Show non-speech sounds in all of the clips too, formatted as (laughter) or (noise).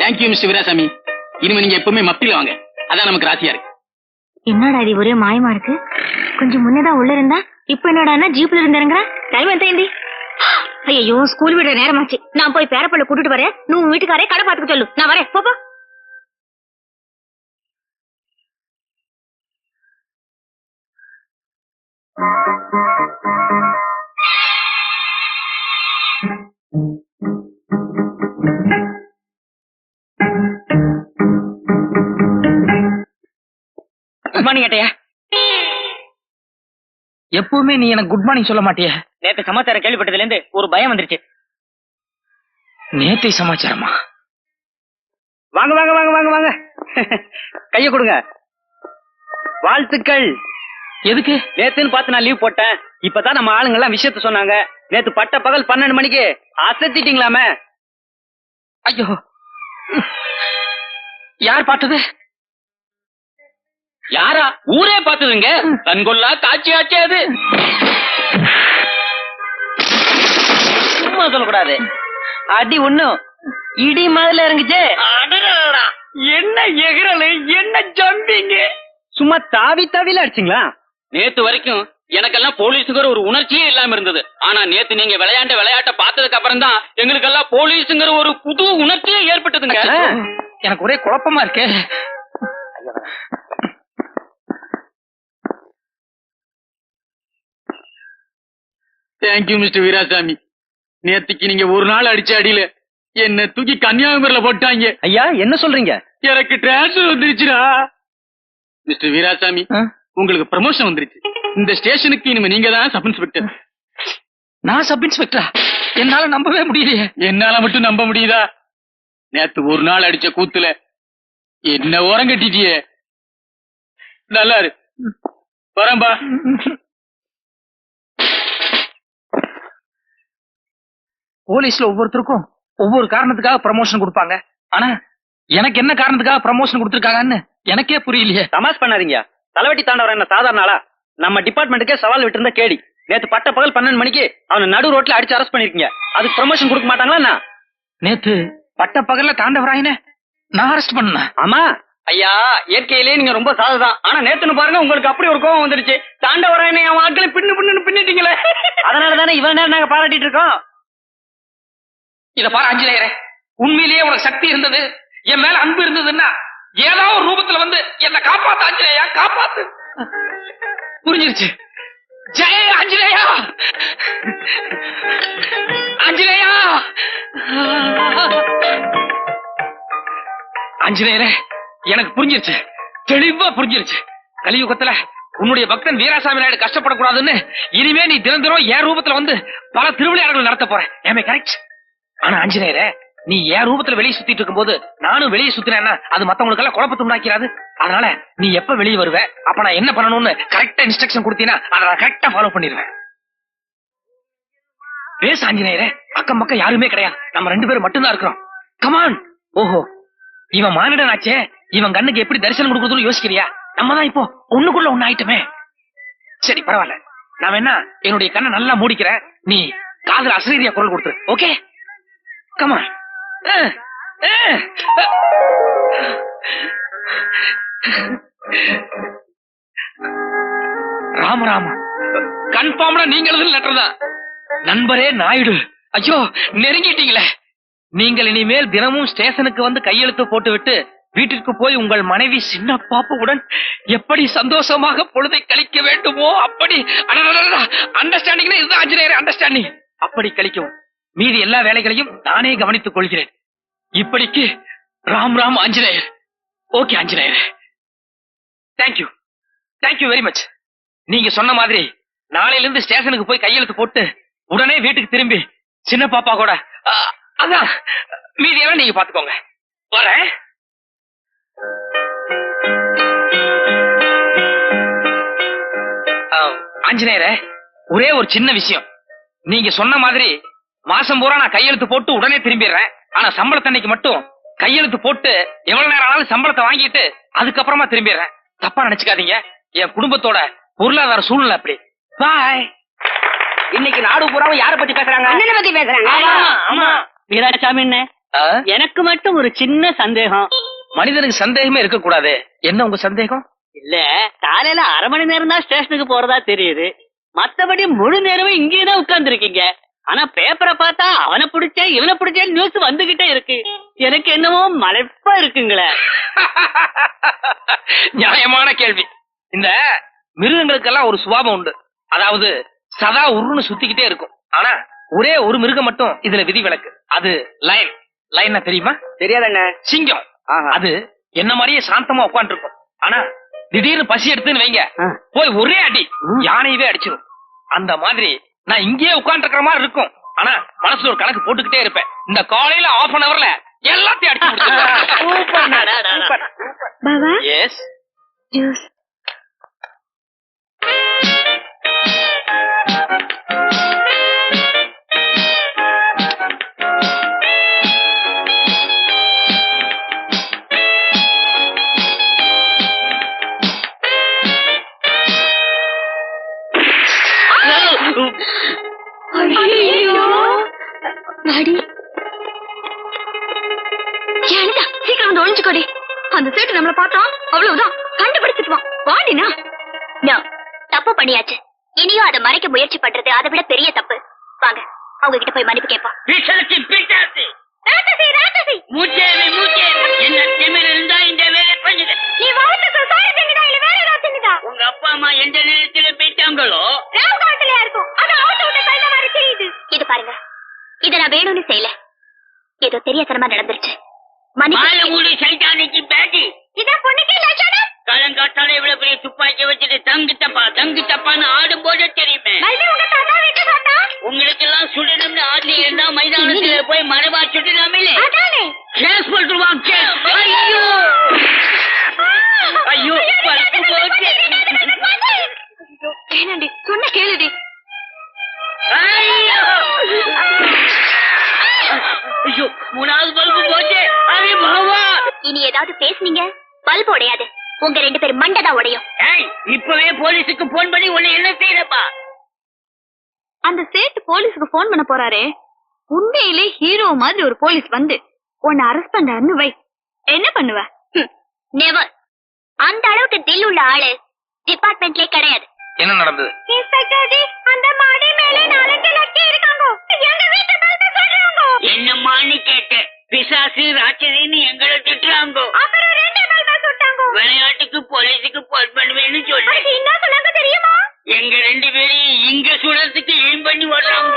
Thank you mister Veerasamy இனிமே நீங்க எப்பவுமே மப்டில வாங்க. அதான் நமக்கு ராசியா இருக்கு. என்னடா இது ஒரே மாயமா இருக்கு? கொஞ்சம் முன்னதான் உள்ள இருந்தா இப்ப என்னடா ஜீப்ல இருந்திருங்கிற? டைம் எந்த ஏந்தி ஐயோ ஸ்கூல் விட நேரமாச்சு. நான் போய் பேரப்பள்ள கூட்டிட்டு வரேன். நீ உன் வீட்டுக்காரே கடை பாத்துக்க சொல்லு. நான் வரேன். போப்பா Thank you. மார்னிங் ஏட்டையா எப்பவுமே நீ எனக்கு குட் மார்னிங் சொல்ல மாட்டிய. நேத்து சமாச்சாரம் கேள்விப்பட்டதுல இருந்து ஒரு பயம் வந்துருச்சு. நேத்தை சமாச்சாரமா? வாங்க வாங்க வாங்க வாங்க வாங்க. கைய கொடுங்க. வாழ்த்துக்கள். எதுக்கு? நேத்துன்னு பார்த்து நான் லீவ் போட்டேன். இப்பதான் நம்ம ஆளுங்க எல்லாம் விஷயத்த சொன்னாங்க. நேத்து பட்ட பகல் பன்னெண்டு மணிக்கு அசத்திட்டீங்களாமே. ஐயோ. யார் பார்த்தது? யாரா? ஊரே பார்த்ததுங்க கண்கொள்ளா காட்சி ஆச்சு அது. சும்மா சொல்லக்கூடாது. அடி ஒண்ணும் இடி மாதிரில இறங்குச்சு. என்ன எகிறலு என்ன ஜம்பிங்க? சும்மா தாவி தாவில அடிச்சிங்களா? நேத்து வரைக்கும் எனக்கெல்லாம் போலீஸுங்கிற ஒரு உணர்ச்சியே இல்லாம இருந்தது. ஆனா நேத்து நீங்க விளையாண்ட விளையாட்ட பார்த்ததுக்கு அப்புறம் தான் எங்களுக்கெல்லாம் போலீஸுங்கிற ஒரு புது உணர்ச்சியே ஏற்பட்டதுங்க. எனக்கு ஒரே குழப்பமா இருக்கு. தேங்க்யூ மிஸ்டர் வீராசாமி நேத்துக்கு நீங்க ஒரு நாள் அடிச்ச அடியில என்ன தூக்கி கன்னியாகுமரியில போட்டாங்க. ஐயா என்ன சொல்றீங்க? எனக்கு டிரான்ஸ்ஃபர் வந்துருச்சுடா. மிஸ்டர் வீராசாமி உங்களுக்கு ப்ரமோஷன் வந்துருச்சு. இந்த ஸ்டேஷனுக்கு இனிமே நீங்க தான் சப் இன்ஸ்பெக்டர் நான் சப் இன்ஸ்பெக்டரா என்னால நம்பவே முடியலையே. என்னால மட்டும் நம்ப முடியுதா? நேத்து ஒரு நாள் அடிச்ச கூத்துல என்ன ஓரம் கட்டிட்டியே நல்லா இரு. வரேன்பா. போலீஸ்ல ஒவ்வொருத்தருக்கும் ஒவ்வொரு காரணத்துக்காக ப்ரமோஷன் கொடுப்பாங்க. ஆனா எனக்கு என்ன காரணத்துக்காக ப்ரமோஷன் கொடுத்திருக்காங்கன்னு எனக்கே புரியலையே. தமாஸ் பண்ணாதீங்க. தலைவட்டி தாண்டவர் என்ன சாதாரண ஆளா? நம்ம டிபார்ட்மெண்ட்டுக்கே சவால் விட்டு இருந்த கேடி. நேத்து பட்ட பகல் பன்னெண்டு மணிக்கு அவனை நடு ரோட்ல அடிச்சு அரெஸ்ட் பண்ணிருக்கீங்க. அதுக்கு ப்ரமோஷன் கொடுக்க மாட்டாங்களா? நேத்து பட்ட பகல்ல தாண்டவராயின நான் அரெஸ்ட் பண்ண ஆமா. ஐயா இயற்கையிலேயே நீங்க ரொம்ப சாதுதான். ஆனா நேத்துன்னு பாருங்க உங்களுக்கு அப்படி ஒரு கோவம் வந்துருச்சு. தாண்டவராயனை என் வாக்களை பின்னு பின்னு பின்னிட்டீங்களே. அதனால தானே இவ்வளவு நேரம் நாங்க பாராட்டிட்டு இருக்கோம்? இத பாரு அஞ்சலேயரே. உண்மையிலேயே உனக்கு சக்தி இருந்தது. என் மேல அன்பு இருந்ததுன்னா ஏதோ ஒரு ரூபத்துல வந்து என்ன காப்பாத்து ஆஞ்சநேயா காப்பாத்து. புரிஞ்சிருச்சு. ஜெய அஞ்சலேயா? அஞ்சலேயா? அஞ்சலேயரே எனக்கு புரிஞ்சிருச்சு. தெளிவா புரிஞ்சிருச்சு. கலியுகத்துல உன்னுடைய பக்தன் வீராசாமி நாயுடு கஷ்டப்படக்கூடாதுன்னு இனிமே நீ தினம் தினம் என் ரூபத்துல வந்து பல திருவிளையாடல்கள் நடத்த போற ஏமே கரெக்ட் ஆனா ஆஞ்சநேயரே நீ என் ரூபத்துல வெளியே சுத்திட்டு இருக்கும்போது நானும் வெளியே சுத்தினேன்னா அது மத்தவங்களுக்கு எல்லாம் குழப்பத்தை உண்டாக்கிறாது அதனால நீ எப்ப வெளியே வருவ அப்ப நான் என்ன பண்ணணும்னு கரெக்டா இன்ஸ்ட்ரக்ஷன் கொடுத்தீங்கன்னா அதை நான் கரெக்டா ஃபாலோ பண்ணிடுவேன். பேச ஆஞ்சநேயரே. அக்கம் பக்கம் யாருமே கிடையாது. நம்ம ரெண்டு பேரும் மட்டும்தான் இருக்கிறோம். கமான் ஓஹோ. இவன் மானிடனாச்சே இவன் கண்ணுக்கு எப்படி தரிசனம் கொடுக்கறதுன்னு யோசிக்கிறியா? நம்ம தான் இப்போ ஒண்ணுக்குள்ள ஒண்ணு ஆயிட்டுமே சரி பரவாயில்ல. நான் என்ன என்னுடைய கண்ணை நல்லா மூடிக்கிறேன். நீ காதல் அசரீரியா குரல் கொடுத்துரு. Okay comma Rama Rama. கன்ஃபார்ம்டா நீங்க எழுதுன லெட்டர் தான். நண்பரே நாயுடு. ஐயோ நெருங்கிட்டீங்களே. நீங்கள் இனிமேல் தினமும் ஸ்டேஷனுக்கு வந்து கையெழுத்து போட்டுவிட்டு வீட்டிற்கு போய் உங்கள் மனைவி சின்ன பாப்புவுடன் எப்படி சந்தோஷமாக பொழுதை கழிக்க வேண்டுமோ அப்படி அண்டர்ஸ்டாண்டிங் இதுதான் ஆஞ்சநேயர் அண்டர்ஸ்டாண்டிங் அப்படி கழிக்கவும். மீதி எல்லா வேலைகளையும் நானே கவனித்துக் கொள்கிறேன். இப்படிக்கு Ram Ram Anjaneyar. Okay Anjaneyar. Thank you thank you very much நீங்க சொன்ன மாதிரி நாளையில இருந்து ஸ்டேஷனுக்கு போய் கையெழுத்து போட்டு உடனே வீட்டுக்கு திரும்பி சின்ன பாப்பா கூட அதான் மீதியெல்லாம் நீங்க பாத்துக்கோங்க. வரேன். ஆ, ஆஞ்சநேயரே ஒரே ஒரு சின்ன விஷயம். நீங்க சொன்ன மாதிரி மாசம் பூரா நான் கையெழுத்து போட்டு உடனே திரும்பிடுறேன். ஆனா சம்பளத்தன்னைக்கு மட்டும் கையெழுத்து போட்டு எவ்வளவு நேரம் ஆனாலும் சம்பளத்தை வாங்கிட்டு அதுக்கப்புறமா திரும்பிடுறேன். தப்பா நினைச்சுக்காதீங்க. என் குடும்பத்தோட பொருளாதார சூழ்நிலை அப்படி. பாய் இன்னைக்கு நாடு பூராவும் யார பத்தி பேசுறாங்க? அண்ணனை பத்தி பேசுறாங்க. ஆமா ஆமா. வீராசாமி? எனக்கு மட்டும் ஒரு சின்ன சந்தேகம். மனிதனுக்கு சந்தேகமே இருக்க கூடாது என்ன உங்க சந்தேகம்? இல்ல காலையில அரை மணி நேரம் தான் ஸ்டேஷனுக்கு போறதா தெரியுது. மத்தபடி முழு நேரமும் இங்கேயே தான் உட்கார்ந்து இருக்கீங்க ஆனா பேப்பரை பார்த்தா அவனை பிடிச்ச இவனை பிடிச்ச நியூஸ் வந்துகிட்டே இருக்கு. எனக்கு என்னமோ மலைப்பா இருக்குங்களே. (laughs) நியாயமான கேள்வி. இந்த மிருகங்களுக்கெல்லாம் ஒரு சுபாவம் உண்டு. அதாவது சதா உருன்னு சுத்திக்கிட்டே இருக்கும். ஆனா ஒரே ஒரு மிருகம் மட்டும் இதுல விதிவிலக்கு. அது லைன் லைன்னா தெரியுமா? தெரியாதண்ண. சிங்கம். அது என்ன மாதிரியே சாந்தமா உட்காந்துருக்கும் ஆனா திடீர்னு பசி எடுத்துன்னு வைங்க. போய் ஒரே அடி. யானையவே அடிச்சிடும் அந்த மாதிரி நான் இங்கேயே உட்கார்ந்து மாதிரி இருக்கும். ஆனா மனசுல ஒரு கணக்கு போட்டுக்கிட்டே இருப்பேன். இந்த காலையில ஆஃப் அன் அவர்ல எல்லாத்தையும் அடிச்சு (laughs) பாபா? எஸ் ஜூஸ் அந்த சேட்டு நம்மள பார்த்தோம் அவ்வளவுதான். கண்டுபிடிச்சிட்டுவான் வாடினா. தப்பு பண்ணியாச்சு. இனியும் அதை மறைக்க முயற்சி பண்றது அதை விட பெரிய தப்பு. வாங்க அவங்க கிட்ட போய் மன்னிப்பு கேட்போம். பிசாசு பிசாசு ராட்சசி ராட்சசி. மூச்சேவி மூச்சேவி. என்ன திமிர் இருந்தா இந்த வேலை பண்ணுது நீ வாழ்த்துக்கு சோறு திங்குதா இல்ல வேற ஏதாவது திங்குதா உங்க அப்பா அம்மா எந்த நேரத்துல போயிட்டாங்களோ ராவு காட்டுலயா இருக்கும். அது அவுத்து விட்ட கழுத மாதிரி தெரியுது. இது பாருங்க. இத நான் வேணும்னு செய்யல. ஏதோ தெரியாதனமா நடந்துருச்சு. மாலை மன்னிப்பு மூடி சைட்டானிக்கு பேட்டி. இதான் பொண்ணுக்கு லட்சணம் காலங்காத்தால இவ்வளவு பெரிய துப்பாக்கி வச்சுட்டு தங்கு தப்பா தங்கு தப்பான்னு ஆடும் போது தெரியுமே. மறுபடியும் உங்க தாத்தா வீட்டு தாத்தா உங்களுக்கு எல்லாம் சுடணும்னு ஆசை இருந்தா மைதானத்துல போய் மரபா சுடலாமே அதானே. கேஸ் போட்டுருவான் கேஸ். ஐயோ. ஐயோ. பல்பு போச்சு. வேணாண்டி சொன்ன கேளுடி. ஐயோ. ஐயோ மூணாவது இனி ஏதாவது பேசுனீங்க? பல்ப் உடையாது. உங்க ரெண்டு பேரும் மண்டதான் உடையும். ஏய் இப்பவே போலீஸுக்கு போன் பண்ணி உன்னை என்ன செய்யறப்பா? அந்த சேட்டு போலீஸுக்கு போன் பண்ண போறாரே. உண்மையிலே ஹீரோ மாதிரி ஒரு போலீஸ் வந்து உன்னை அரெஸ்ட் பண்றாருன்னு வை. என்ன பண்ணுவ? நெவர் அந்த அளவுக்கு தில் உள்ள ஆளு டிபார்ட்மெண்ட்லயே கிடையாது. என்ன நடந்தது? இன்ஸ்பெக்டர் ஜி அந்த மாடி மேலே நாலஞ்சு லட்சம் இருக்காங்க. எங்க வீட்டு என்னம்மான்னு கேட்டேன். பிசாசு ராட்சதின்னு எங்களை திட்டுறாங்க. விளையாட்டுக்கு போலீஸுக்கு போன் பண்ணுவேன்னு சொல்லு. அது என்ன சொன்னாங்க தெரியுமா? எங்க ரெண்டு பேரையும் இங்க சுடறதுக்கு ஏம் பண்ணி வர்றாங்க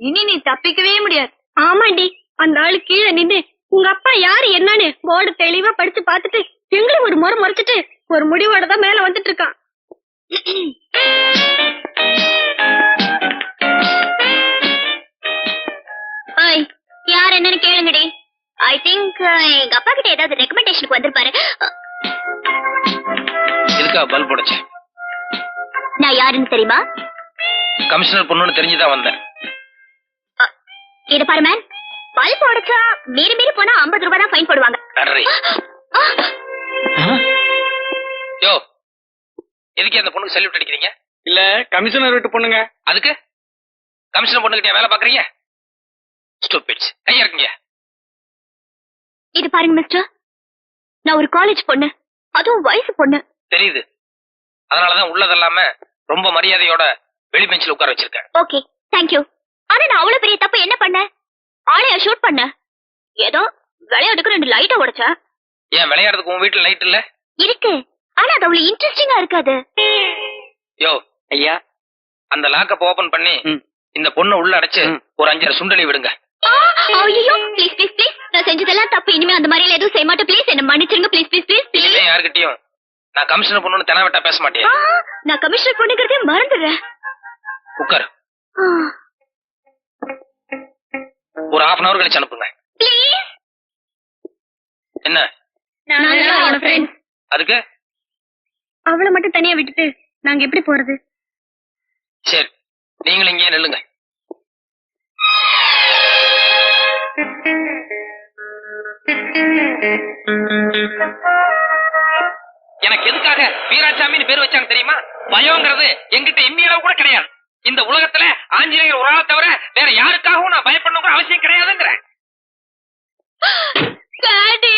இனி நீ தப்பிக்கவே முடியாது. ஆமாண்டி அந்த ஆளு கீழே நின்னு உங்க அப்பா யாரு என்னன்னு போர்டு தெளிவா படிச்சு பார்த்துட்டு எங்களை ஒரு முறை முறைச்சிட்டு ஒரு முடிவோட தான் மேல வந்துட்டு இருக்கான் ஓய் யார் என்னன்னு கேளுங்கடி. ஐ திங்க் எங்க அப்பா கிட்ட ஏதாவது ரெக்கமெண்டேஷனுக்கு வந்திருப்பாரு. இதுக்கா பல்ப் உடைச்சேன் நான் யாருன்னு தெரியுமா? கமிஷனர் பொண்ணுன்னு தெரிஞ்சுதான் வந்தேன். இது பாரு மேன் பல்ப் உடைச்சா மீறி மீறி போனா 50 ரூபாய் தான் ஃபைன் போடுவாங்க. நன்றி! யோ எதுக்கு அந்த பொண்ணுக்கு சல்யூட் அடிக்கிறீங்க? இல்ல கமிஷனர் வீட்டு பொண்ணுங்க. அதுக்கு? கமிஷனர் பொண்ணுகிட்ட வேலை பாக்குறீங்க ஸ்டூபிட்ஸ் கையா இருக்குங்க. இது பாருங்க மிஸ்டர் நான் ஒரு காலேஜ் பொண்ணு. அதுவும் வயசு பொண்ணு. தெரியுது. அதனாலதான் உள்ளதெல்லாம ரொம்ப மரியாதையோட வெளி பெஞ்சில் உட்கார வச்சிருக்கேன். ஓகே தேங்க்யூ ஆனா நான் அவ்வளவு பெரிய தப்பு என்ன பண்ணேன்? ஆளைய ஷூட் பண்ண ஏதோ விளையாட்டுக்கு ரெண்டு லைட்ட உடைச்சேன். ஏன் விளையாடுறதுக்கு உன் வீட்டுல லைட் இல்ல? இருக்கு. ஆனா அது அவ்வளவு இன்ட்ரெஸ்டிங்கா இருக்காது. யோ ஐயா அந்த லாக்கப் ஓபன் பண்ணி. இந்த பொண்ணை உள்ள அடைச்சு. ஒரு அஞ்சாறு சுண்டலி விடுங்க. ஐயோ ப்ளீஸ் ப்ளீஸ் ப்ளீஸ் நான் செஞ்சதெல்லாம் தப்பு. இனிமே அந்த மாதிரி எதுவும் செய்ய மாட்டேன். ப்ளீஸ் என்ன மன்னிச்சிருங்க. ப்ளீஸ் ப்ளீஸ் ப்ளீஸ் இனிமே யாருக்கிட்டயும் நான் கமிஷனர் பொண்ணுன்னு தெனாவட்டா பேச மாட்டேன் நான் கமிஷனர் பொண்ணுங்கிறதே மறந்துடுறேன். உட்காரு. ஒரு ஹாஃப் அன் அவர் கழிச்சு அனுப்புங்க. ப்ளீஸ் என்ன? அதுக்கு? அவளை மட்டும் தனியா விட்டுட்டு நாங்க எப்படி போறது? சரி. நீங்களும் இங்கேயே நில்லுங்க. எனக்கு எதுக்காக வீராசாமின்னு பேர் வச்சாங்க தெரியுமா? பயம்ங்கிறது எங்கிட்ட அளவு கூட கிடையாது. இந்த உலகத்துல ஆஞ்சநேயர் ஒரு ஆளை தவிர வேற யாருக்காகவும் நான் பயப்படணுங்கிற அவசியம் கிடையாதுங்கிறேன். டாடி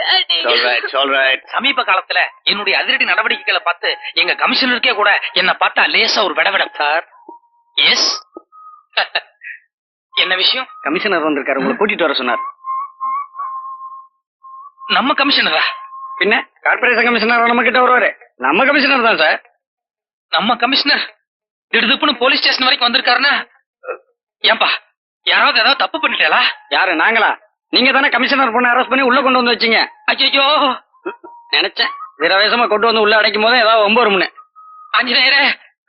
டாடி சமீப காலத்துல என்னுடைய அதிரடி நடவடிக்கைகளை பார்த்து எங்க கமிஷனருக்கே கூட என்ன பார்த்தா லேசா ஒரு விடவிட சார் எஸ் என்ன விஷயம்? கமிஷனர் வந்திருக்காரு உங்களை கூட்டிட்டு வர சொன்னார். நம்ம கமிஷனரா? பின்ன கார்பரேஷன் கமிஷனர் நம்ம கிட்ட வருவாரு. நம்ம கமிஷனர் தான் சார். நம்ம கமிஷனர் திடுதுப்புன்னு போலீஸ் ஸ்டேஷன் வரைக்கும் வந்திருக்காருன்னா ஏன்பா யாராவது ஏதாவது தப்பு பண்ணிட்டாளா யாரு நாங்களா? நீங்க தானே கமிஷனர் பொண்ணை அரெஸ்ட் பண்ணி உள்ள கொண்டு வந்து வச்சீங்க. ஐயோ நினைச்சேன். வீரவேசமா கொண்டு வந்து உள்ள அடைக்கும் போது ஏதாவது ஒம்பது வரும்னு. ஆஞ்சநேயரே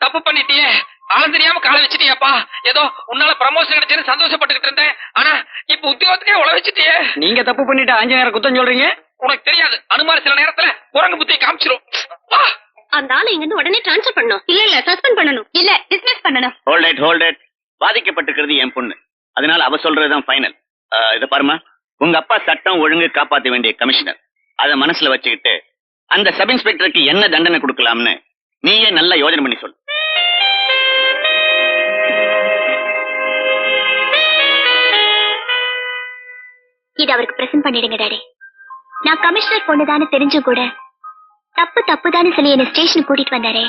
தப்பு பண்ணிட்டியே. ஆளம் தெரியாம காலை வச்சிட்டியப்பா. ஏதோ உன்னால ப்ரமோஷன் கிடைச்சேன்னு சந்தோஷப்பட்டுக்கிட்டு இருந்தேன். ஆனா இப்ப உத்தியோகத்துக்கே உழ வச்சிட்டியே. நீங்க தப்பு பண்ணிட்டு ஆஞ்சநேயரை குத்தம் சொல்றீங்க? உனக்கு தெரியாது. அனுமார் சில நேரத்துல குரங்கு புத்தியை காமிச்சிரும். அந்த ஆளை இங்க இருந்து உடனே ட்ரான்ஸ்ஃபர் பண்ணணும். இல்ல இல்ல சஸ்பெண்ட் பண்ணணும். இல்ல டிஸ்மிஸ் பண்ணணும். ஹோல்ட் இட் ஹோல்ட் இட் பாதிக்கப்பட்டிருக்கிறது என் பொண்ணு. அதனால அவ சொல்றதுதான் ஃபைனல் இத பாருமா உங்க அப்பா சட்டம் ஒழுங்கு காப்பாத்த வேண்டிய கமிஷனர் அத மனசுல வச்சுக்கிட்டு அந்த சப் இன்ஸ்பெக்டருக்கு என்ன தண்டனை கொடுக்கலாம்னு நீயே நல்லா யோசனை பண்ணி சொல்லு. இது அவருக்கு பிரசன்ட் பண்ணிடுங்க டாடி. நான் கமிஷனர் பொண்ணுதான்னு தெரிஞ்சும் கூட தப்பு தப்புதான்னு சொல்லி என்ன ஸ்டேஷன் கூட்டிட்டு வந்தாரே.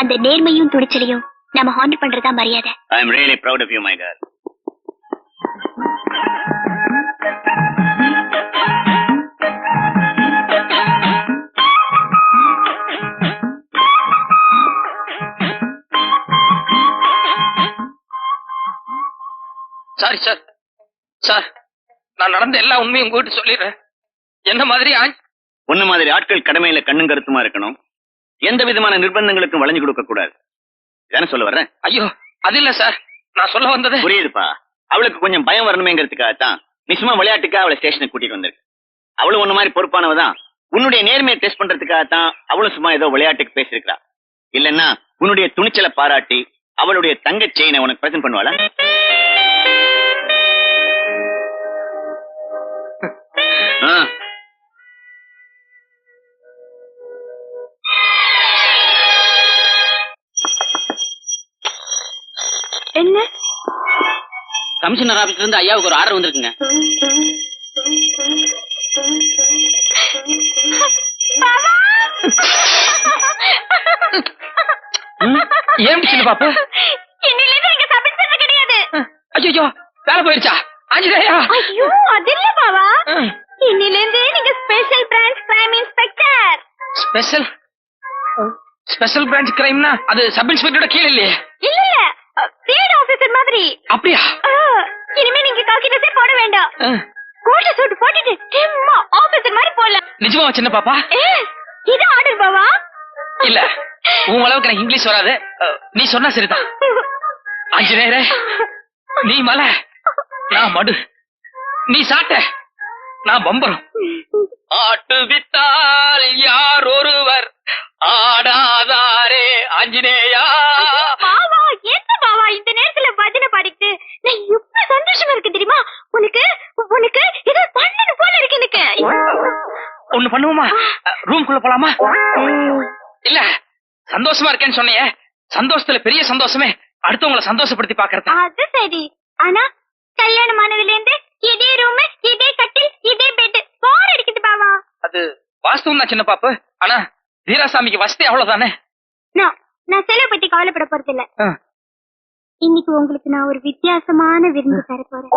அந்த நேர்மையும் துணிச்சலையும் நம்ம ஹாண்ட் பண்றதா மரியாதை. I am really proud of you my sorry sir sir நான் நடந்த எல்லா உண்மையும் உங்ககிட்ட சொல்லிடுறேன். என்ன மாதிரி உன்ன மாதிரி ஆட்கள் கடமையில கண்ணும் கருத்துமா இருக்கணும். எந்த விதமான நிர்பந்தங்களுக்கும் வளைஞ்சு கொடுக்க கூடாது. தானே சொல்ல வர்றேன்? ஐயோ அது இல்ல சார். நான் சொல்ல வந்தது புரியுதுப்பா. அவளுக்கு கொஞ்சம் பயம் வரணுமேங்கிறதுக்காகத்தான் நீ சும்மா விளையாட்டுக்கா அவளை ஸ்டேஷனுக்கு கூட்டிட்டு வந்திருக்கு. அவளும் உன்ன மாதிரி பொறுப்பானவ தான் உன்னுடைய நேர்மையை டெஸ்ட் பண்றதுக்காகத்தான் அவளும் சும்மா ஏதோ விளையாட்டுக்கு பேசியிருக்கா இல்லன்னா உன்னுடைய துணிச்சலை பாராட்டி அவளுடைய தங்க செயினை உனக்கு பிரசன்ட் பண்ணுவாளா? கமிஷனர் ஆபீஸ்ல இருந்து ஐயாவுக்கு ஒரு ஆர்டர் வந்திருக்குங்க. ஏன் சின்ன பாப்பு? ஐயோ வேலை போயிடுச்சா? ஆஞ்சநேயா ஐயோ அது இல்ல பாவா ம். இன்னிலிருந்து நீங்க special branch crime inspector special special branch கிரைம்னா அது சப் இன்ஸ்பெக்டரோட கீழ இல்லையே? இல்ல இல்ல. ஃபீல்ட் ஆபீசர் மாதிரி. அப்படியா? நிஜமா சின்ன பாப்பா? இது ஆர்டர் பாவா? இல்ல உன் அளவுக்கு எனக்கு இங்கிலீஷ் வராது. நீ சொன்னா சரிதான். ஆஞ்சநேயரே நீ மலை நான் மடு. நீ சாட்ட நான் பம்பரம். ஆட்டு வித்தால் யார் ஒருவர்? ஆடாதாரே ஆஞ்சநேயா. பாவா என்ன பாவா? இந்த நேரத்துல பஜனை பாடிட்டு நான் எவ்வளவு சந்தோஷமா இருக்கு தெரியுமா? உனக்கு உனக்கு ஏதோ பண்ணணும் போல இருக்கு எனக்கு. ஒண்ணு பண்ணுவோமா? ரூம்குள்ள போலாமா? இல்ல சந்தோஷமா இருக்கேன்னு சொன்னியே. சந்தோஷத்துல பெரிய சந்தோஷமே. அடுத்தவங்கள சந்தோஷப்படுத்தி பாக்குறது அது சரி. ஆனா கல்யாணம் ஆனதுல இருந்து இதே ரூம் இதே கட்டில் இதே பெட் போர் அடிக்குது பாவா அது வாஸ்தவம் தான் சின்ன பாப்பு. ஆனா வீராசாமிக்கு வசதி அவ்வளவுதானே? நான் நான் செலவு பத்தி கவலைப்பட போறது இல்ல. இன்னைக்கு உங்களுக்கு நான் ஒரு வித்தியாசமான விருந்து தர போறேன்.